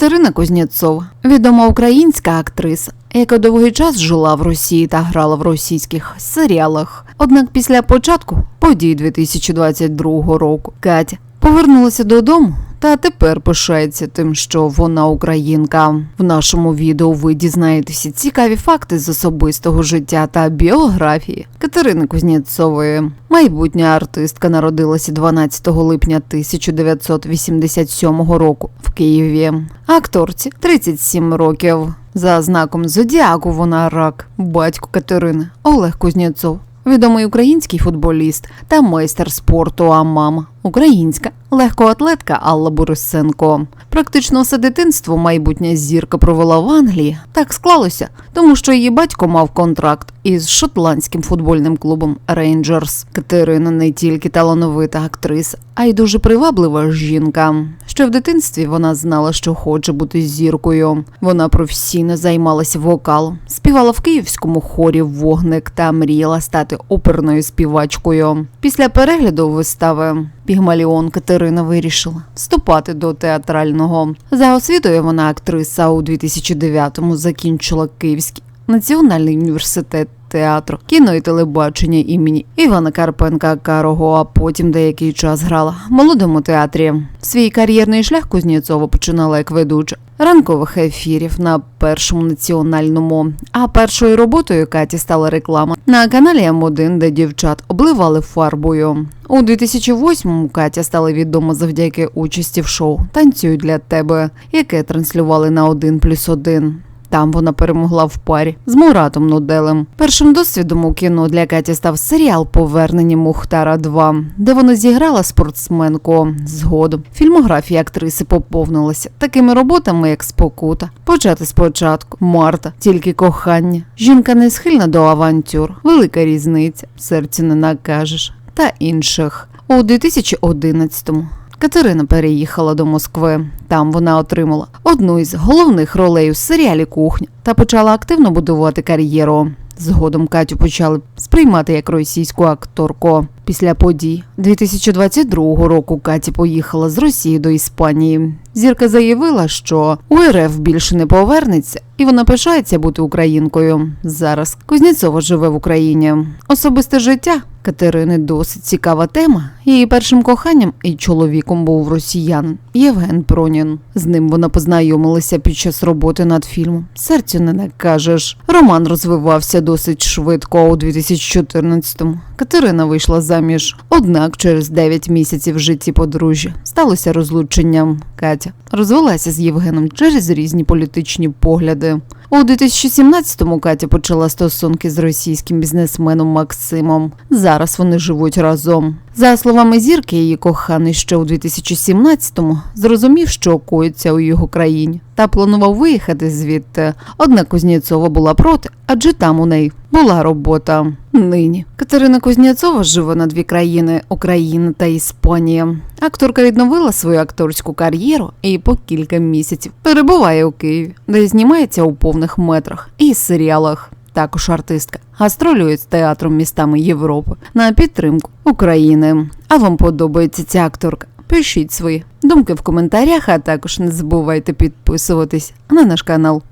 Катерина Кузнєцов відома українська актриса, яка довгий час жила в Росії та грала в російських серіалах. Однак після початку подій 2022 року Катя повернулася додому. Та тепер пишається тим, що вона українка. В нашому відео ви дізнаєтеся цікаві факти з особистого життя та біографії Катерини Кузнєцової. Майбутня артистка народилася 12 липня 1987 року в Києві. Акторці 37 років. За знаком зодіаку вона рак, батько Катерини Олег Кузнєцов. Відомий український футболіст та майстер спорту, а мама українська легкоатлетка Алла Борисенко. Практично все дитинство майбутня зірка провела в Англії. Так склалося, тому що її батько мав контракт із шотландським футбольним клубом Рейнджерс. Катерина не тільки талановита актриса, а й дуже приваблива жінка. Ще в дитинстві вона знала, що хоче бути зіркою. Вона професійно займалася вокалом, співала в київському хорі вогник та мріяла стати оперною співачкою. Після перегляду вистави Пігмаліон Катерина вирішила вступати до театрального. За освітою вона актриса у 2009-му закінчила Київський національний університет театру, кіно і телебачення імені Івана Карпенка Карого, а потім деякий час грала в молодому театрі. Свій кар'єрний шлях Кузнєцова починала як ведуча ранкових ефірів на першому національному. А першою роботою Каті стала реклама на каналі М1, де дівчат обливали фарбою. У 2008-му Катя стала відома завдяки участі в шоу Танцюй для тебе, яке транслювали на 1 плюс 1. Там вона перемогла в парі з Муратом Нуделем. Першим досвідом у кіно для Каті став серіал Повернення Мухтара 2, де вона зіграла спортсменку. Згодом фільмографія актриси поповнилася такими роботами, як Спокута, Почати спочатку, Марта, тільки кохання. Жінка не схильна до авантюр, велика різниця, серцю не накажеш та інших. У 2011-му Катерина переїхала до Москви. Там вона отримала одну із головних ролей у серіалі Кухня та почала активно будувати кар'єру. Згодом Катю почали сприймати як російську акторку. Після подій 2022 року Каті поїхала з Росії до Іспанії. Зірка заявила, що у РФ більше не повернеться, і вона пишається бути українкою. Зараз Кузнєцова живе в Україні. Особисте життя Катерини досить цікава тема. Її першим коханням і чоловіком був росіян Євген Пронін. З ним вона познайомилася під час роботи над фільмом. Серцю не накажеш. Роман розвивався досить швидко у 2014-му. Катерина вийшла заміж. Однак через 9 місяців житті подружжя сталося розлучення. Катя розвелася з Євгеном через різні політичні погляди. У 2017-му Катя почала стосунки з російським бізнесменом Максимом. Зараз вони живуть разом. За словами зірки, її коханий ще у 2017-му зрозумів, що коїться у його країні, та планував виїхати звідти. Однак Кузнєцова була проти, адже там у неї була робота. Нині Катерина Кузнєцова живе на дві країни Україна та Іспанія. Акторка відновила свою акторську кар'єру і по кілька місяців перебуває у Києві, де знімається у повних метрах і серіалах. Також артистка гастролює з театром містами Європи на підтримку України. А вам подобається ця акторка? Пишіть свої думки в коментарях, а також не забувайте підписуватись на наш канал.